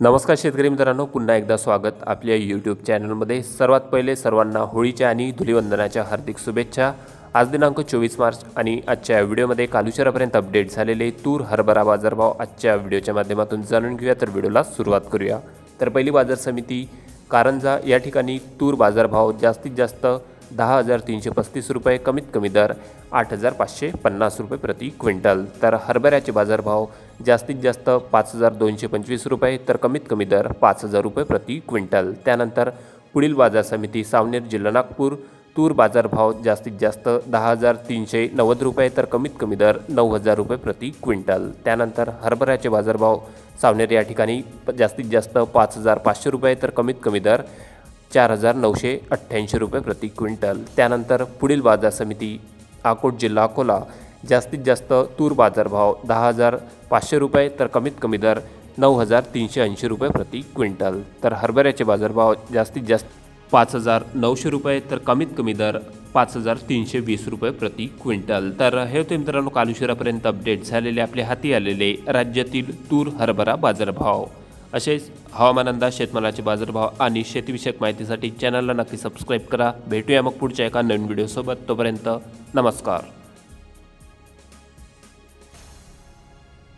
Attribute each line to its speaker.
Speaker 1: नमस्कार शेतकरी मित्रांनो पुन्हा एकदा स्वागत आपल्या यूट्यूब चॅनलमध्ये सर्वात पहिले सर्वांना होळीच्या आणि धुलीवंदनाच्या हार्दिक शुभेच्छा. आज दिनांक चोवीस मार्च आणि आजच्या व्हिडिओमध्ये कालुशरापर्यंत अपडेट झालेले तूर हरभरा बाजारभाव आजच्या व्हिडिओच्या माध्यमातून जाणून घेऊया. तर व्हिडिओला सुरुवात करूया. तर पहिली बाजार समिती कारंजा या ठिकाणी तूर बाजारभाव जास्तीत जास्त दहा हजार तीनशे पस्तीस रुपये कमीत कमी दर आठ हजार पाचशे पन्नास रुपये प्रति क्विंटल. तर हरभऱ्याचे बाजारभाव जास्तीत जास्त पाच हजार दोनशे पंचवीस रुपये तर कमीत कमी दर पाच हजार रुपये प्रति क्विंटल. त्यानंतर पुढील बाजार समिती सावनेर जिल्हा नागपूर तूर बाजारभाव जास्तीत जास्त दहा हजार तीनशे नव्वद रुपये तर कमीत कमी दर नऊ हजार रुपये प्रति क्विंटल. त्यानंतर हरभऱ्याचे बाजारभाव सावनेर या ठिकाणी जास्तीत जास्त पाच हजार पाचशे रुपये तर कमीत कमी दर चार हजार नऊशे अठ्ठ्याऐंशी रुपये प्रति क्विंटल. त्यानंतर पुढील बाजार समिती अकोट जिल्हा अकोला जास्तीत जास्त तूर बाजारभाव दहा हजार पाचशे रुपये तर कमीत कमी दर नऊ हजार तीनशे ऐंशी रुपये प्रति क्विंटल. तर हरभऱ्याचे बाजारभाव जास्तीत जास्त पाच हजार नऊशे रुपये तर कमीत कमी दर पाच हजार तीनशे वीस रुपये प्रति क्विंटल. तर हे होते मित्रांनो कालुशिरापर्यंत अपडेट झालेले आपल्या हाती आलेले राज्यातील तूर हरभरा बाजारभाव. असेच हवामान अंदाज शेतमालाचे बाजारभाव आणि शेतीविषयक माहितीसाठी चॅनलला नक्की सबस्क्राईब करा. भेटूया मग पुढच्या एका नवीन व्हिडिओसोबत तोपर्यंत नमस्कार.